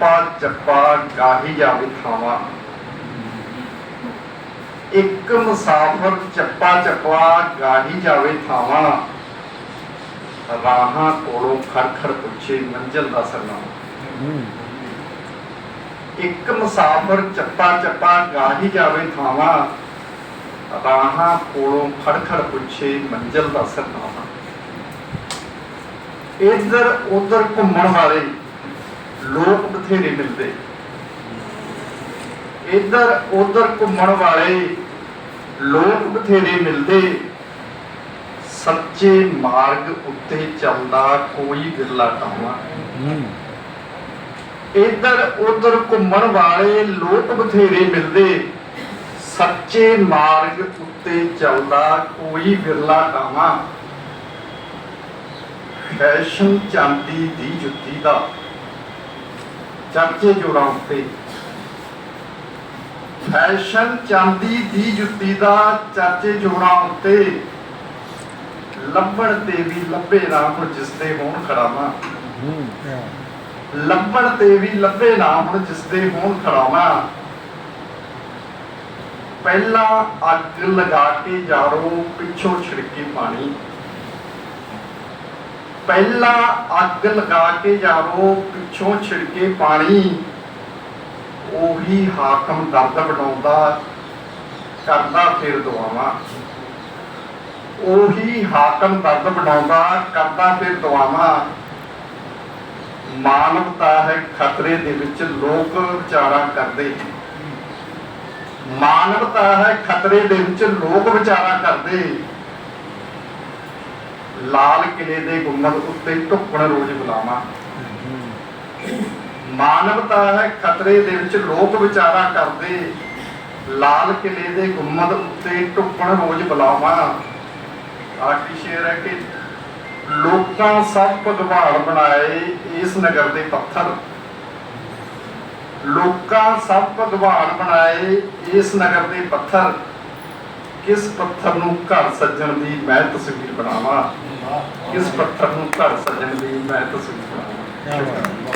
ਚੱਪਾ ਚੱਪਾ ਗਾਹੀ ਜਾਵੇ ਥਾਵਾਂ। ਇੱਕ ਮੁਸਾਫਰ ਚੱਪਾ ਚੱਪਾ ਗਾਹੀ ਜਾਵੇ ਥਾਵਾਂ। ਰਾਹਾਂ ਕੋਲੋਂ ਖੜ ਖੜ ਪੁੱਛੇ ਮੰਜ਼ਲ ਦਾ ਸਰਨਾਮਾ। ਇੱਕ ਮੁਸਾਫਰ ਚੱਪਾ ਚੱਪਾ ਗਾਹੀ ਜਾਵੇ ਥਾਵਾਂ। ਰਾਹਾਂ ਕੋਲੋਂ ਖੜ ਖੜ ਪੁੱਛੇ ਮੰਜ਼ਲ ਦਾ ਸਰਨਾਮਾ। ਇੱਧਰ ਉੱਧਰ ਘੁੰਮਣ ਵਾਲੇ ਲੋਕ ਬਥੇਰੇ ਮਿਲਦੇ। ਇੱਧਰ, ਉੱਧਰ ਘੁੰਮਣ ਵਾਲੇ ਲੋਕ ਬਥੇਰੇ ਮਿਲਦੇ। ਸੱਚੇ ਮਾਰਗ ਉੱਤੇ ਚੱਲਦਾ ਕੋਈ ਵਿਰਲਾ ਟਾਵਾ ਇੱਧਰ, ਉੱਧਰ ਘੁੰਮਣ ਵਾਲੇ ਲੋਕ ਬਥੇਰੇ ਮਿਲਦੇ। ਸੱਚੇ ਮਾਰਗ ਉੱਤੇ ਚੱਲਦਾ ਕੋਈ ਵਿਰਲਾ ਟਾਵਾ ਫੈਸ਼ਨ ਚਾਂਦੀ ਦੀ ਜੁੱਤੀ ਦਾ ਚਰਚੇ ਜੋੜਾਂ ਉੱਤੇ ਫੈਸ਼ਨ ਚਾਂਦੀ ਦੀ ਜੁੱਤੀ ਦਾ ਚਰਚੇ ਜੋੜਾਂ ਉੱਤੇ। ਲੱਭਣ ਤੇ ਵੀ ਲੱਭੇ ਨਾ ਜਿਸ ਤੇ ਹੋਣ ਖੜਾਵਾਂ ਲੱਭਣ ਤੇ ਵੀ ਲੱਭੇ ਨਾ ਜਿਸ ਦੇ ਹੋਣ ਖੜਾਵਾਂ ਪਹਿਲਾਂ ਅੱਗ ਲਗਾ ਕੇ ਜਾੜੋ, ਪਿੱਛੋਂ ਛਿੜਕੇ ਪਾਣੀ। ਪਹਿਲਾ ਅੱਗ ਲਗਾ ਕੇ ਜਾੜੋ ਪਿੱਛੋਂ ਛਿੜਕੇ ਪਾਣੀ, ਉਹੀ ਹਾਕਮ ਦਰਦ ਬਣਾਉਂਦਾ, ਕਰਦਾ ਫਿਰ ਦੁਆਵਾਂ। ਉਹੀ ਹਾਕਮ ਦਰਦ ਬਣਾਉਂਦਾ, ਕਰਦਾ ਫਿਰ ਦੁਆਵਾਂ। ਮਾਨਵਤਾ ਹੈ ਖਤਰੇ ਦੇ ਵਿੱਚ, ਲੋਕ ਵਿਚਾਰਾ ਕਰਦੇ। ਮਾਨਵਤਾ ਹੈ ਖਤਰੇ ਦੇ ਵਿੱਚ, ਲੋਕ ਵਿਚਾਰਾ ਕਰਦੇ। ਲਾਲ ਕਿਲੇ ਦੇ ਗੁੰਮਦ ਉੱਤੇ ਢੁੱਕਣ ਰੋਜ਼ ਬੁਲਾਵਾ। ਮਾਨਵਤਾ ਹੈ, ਖਤਰੇ ਦੇ ਵਿੱਚ ਲੋਕ ਵਿਚਾਰਾ ਕਰਦੇ। ਲਾਲ ਕਿਲੇ ਦੇ ਗੁੰਮਦ ਉੱਤੇ ਢੁੱਕਣ ਰੋਜ਼ ਬੁਲਾਵਾ। ਆਖਰੀ ਸ਼ੇਰ ਹੈ ਕਿ ਲੋਕਾਂ ਸਭ ਭਗਵਾਨ ਬਣਾਏ ਇਸ ਨਗਰ ਦੇ ਪੱਥਰ। ਲੋਕਾਂ ਸਭ ਭਗਵਾਨ ਬਣਾਏ ਇਸ ਨਗਰ ਦੇ ਪੱਥਰ। ਕਿਸ ਪੱਥਰ ਨੂੰ ਘਰ ਸੱਜਣ ਦੀ ਮੈਂ ਤਸਵੀਰ ਬਣਾਵਾਂ? ਕਿਸ ਪੱਥਰ ਨੂੰ ਘਰ ਸੱਜਣ ਦੀ ਮੈਂ ਤਸਵੀਰ ਬਣਾਵਾਂ?